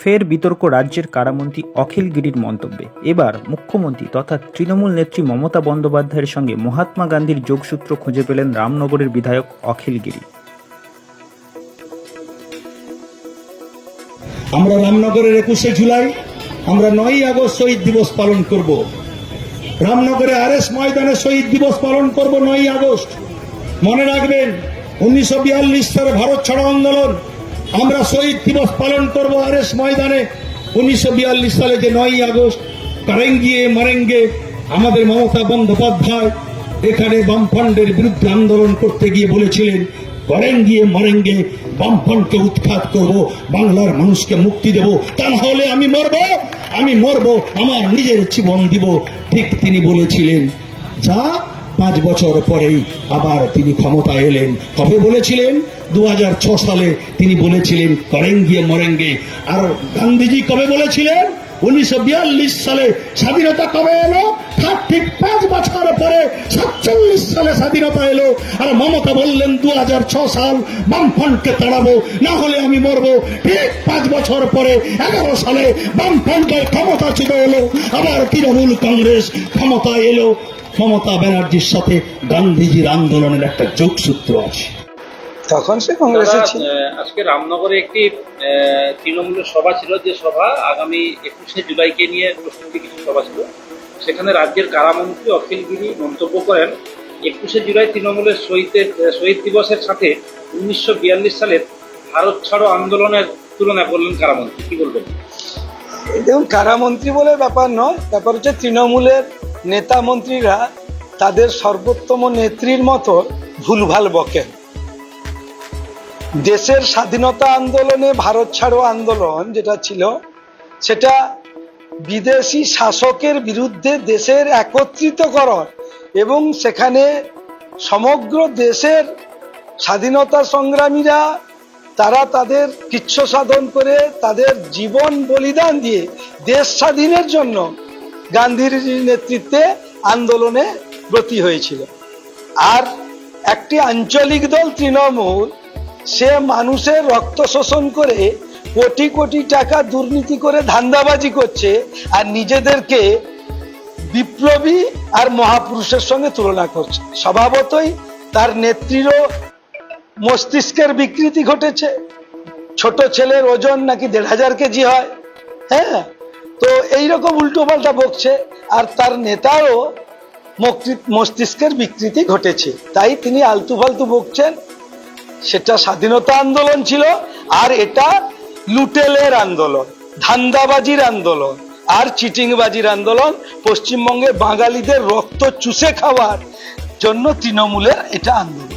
ফের বিতর্ক রাজ্যের কারামন্ত্রী অখিল গিরির মন্তব্যে। এবার মুখ্যমন্ত্রী তথা তৃণমূল নেত্রী মমতা বন্দ্যোপাধ্যায়ের সঙ্গে মহাত্মা গান্ধীর যোগসূত্র খুঁজে পেলেন রামনগরের বিধায়ক অখিল গিরি। আমরা রামনগরের একুশে জুলাই, আমরা নয়ই আগস্ট শহীদ দিবস পালন করব। রামনগরে আর এস ময়দানে শহীদ দিবস পালন করব নয়ই আগস্ট। মনে রাখবেন, উনিশশো বিয়াল্লিশ সালে ভারত ছাড়ো আন্দোলন আমরা শহীদ দিবস পালন করব আর এস ময়দানে। উনিশশো বিয়াল্লিশ সালে যে নয়ই আগস্ট, কারেঙ্গিয়ে, মারেঙ্গে আমাদের মমতা বন্দ্যোপাধ্যায় এখানে বামফ্রন্টের বিরুদ্ধে আন্দোলন করতে গিয়ে বলেছিলেন করেন গিয়ে মরেঙ্গে বামফ্রন্টকে উৎখাত করব, বাংলার মানুষকে মুক্তি দেব। তা হলে আমি মরব আমি মরব, আমার নিজের জীবন দিব। ঠিক তিনি বলেছিলেন। যা পাঁচ বছর পরেই আবার তিনি ক্ষমতা এলেন। কবে বলেছিলেন? দু সালে তিনি বলেছিলেন করেন গিয়ে মরেঙ্গে। আর গান্ধীজি কবে বলেছিলেন? উনিশশো বিয়াল্লিশ সালে স্বাধীনতা কবে এলো? তার ঠিক পাঁচ বছর পরে সাতচল্লিশ সালে স্বাধীনতা এলো। আর মমতা বললেন, দু সাল বামফ্রন্টকে তাড়াবো, না হলে আমি মরবো। ঠিক পাঁচ বছর পরে, এগারো সালে বামফ্রন্টের ক্ষমতা চলে এলো। আবার তৃণমূল কংগ্রেস ক্ষমতা এলো। মমতা ব্যানার্জির সাথে গান্ধীজির আন্দোলনের একটা যোগসূত্র আছে। তখন সে কংগ্রেসে ছিল। আজকে রামনগরে একটি আহ, তৃণমূলের সভা ছিল যে সভা আগামী একুশে জুলাইকে নিয়ে প্রস্তুতি কিছু সভা ছিল। সেখানে রাজ্যের কারামন্ত্রী অখিল গিরি মন্তব্য করেন একুশে জুলাই তৃণমূলের শহীদের শহীদ দিবসের সাথে উনিশশো বিয়াল্লিশ সালের ভারত ছাড়ো আন্দোলনের তুলনা করলেন কারামন্ত্রী। কি বলবেন? দেখুন কারামন্ত্রী বলে ব্যাপার নয় ব্যাপার হচ্ছে তৃণমূলের নেতা মন্ত্রীরা তাদের সর্বোত্তম নেত্রীর মতো ভুলভাল বকেন। দেশের স্বাধীনতা আন্দোলনে ভারত ছাড়ো আন্দোলন যেটা ছিল, সেটা বিদেশি শাসকের বিরুদ্ধে দেশের একত্রিত একত্রিতকরণ এবং সেখানে সমগ্র দেশের স্বাধীনতা সংগ্রামীরা, তারা তাদের কিচ্ছ সাধন করে তাদের জীবন বলিদান দিয়ে দেশ স্বাধীনের জন্য গান্ধীর নেতৃত্বে আন্দোলনে ব্রতী হয়েছিল। আর একটি আঞ্চলিক দল তৃণমূল, সে মানুষের রক্ত শোষণ করে কোটি কোটি টাকা দুর্নীতি করে ধান্দাবাজি করছে আর নিজেদেরকে বিপ্লবী আর মহাপুরুষের সঙ্গে তুলনা করছে। স্বভাবতই তার নেত্রীরও মস্তিষ্কের বিকৃতি ঘটেছে। ছোট ছেলের ওজন নাকি দেড় হাজার কেজি হয় হ্যাঁ? তো এইরকম উল্টো পাল্টা বকছে, আর তার নেতারও মস্তিষ্কের বিকৃতি ঘটেছে। তাই তিনি আলতু ফালতু বকছেন। সেটা স্বাধীনতা আন্দোলন ছিল, আর এটা লুটেলের আন্দোলন, ধান্দাবাজির আন্দোলন, আর চিটিংবাজির আন্দোলন পশ্চিমবঙ্গের বাঙালিদের রক্ত চুষে খাওয়ার জন্য তৃণমূলের এটা আন্দোলন।